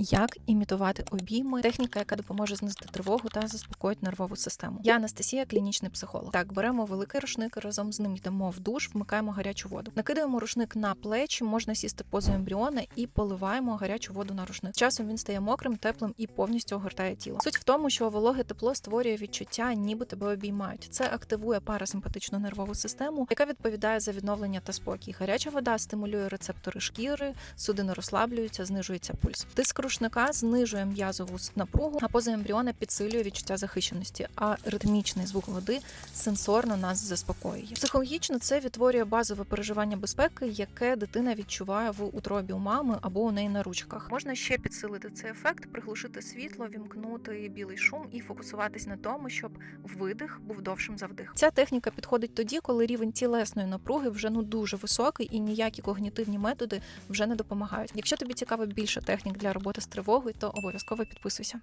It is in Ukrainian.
Як імітувати обійми, техніка, яка допоможе знизити тривогу та заспокоїть нервову систему. Я Анастасія, клінічний психолог. Так, беремо великий рушник, разом з ним йдемо в душ, вмикаємо гарячу воду. Накидаємо рушник на плечі, можна сісти позу ембріона і поливаємо гарячу воду на рушник. Часом він стає мокрим, теплим і повністю огортає тіло. Суть в тому, що вологе тепло створює відчуття, ніби тебе обіймають. Це активує парасимпатичну нервову систему, яка відповідає за відновлення та спокій. Гаряча вода стимулює рецептори шкіри, судини розслаблюються, знижується пульс. Тиск рушника знижує м'язову напругу, а поза ембріона підсилює відчуття захищеності. А ритмічний звук води сенсорно нас заспокоює. Психологічно це відтворює базове переживання безпеки, яке дитина відчуває в утробі у мами або у неї на ручках. Можна ще підсилити цей ефект, приглушити світло, вімкнути білий шум і фокусуватись на тому, щоб видих був довшим за вдих. Ця техніка підходить тоді, коли рівень тілесної напруги вже ну дуже високий і ніякі когнітивні методи вже не допомагають. Якщо тобі цікаво більше технік для роботи з тривогою, то обов'язково підписуйся.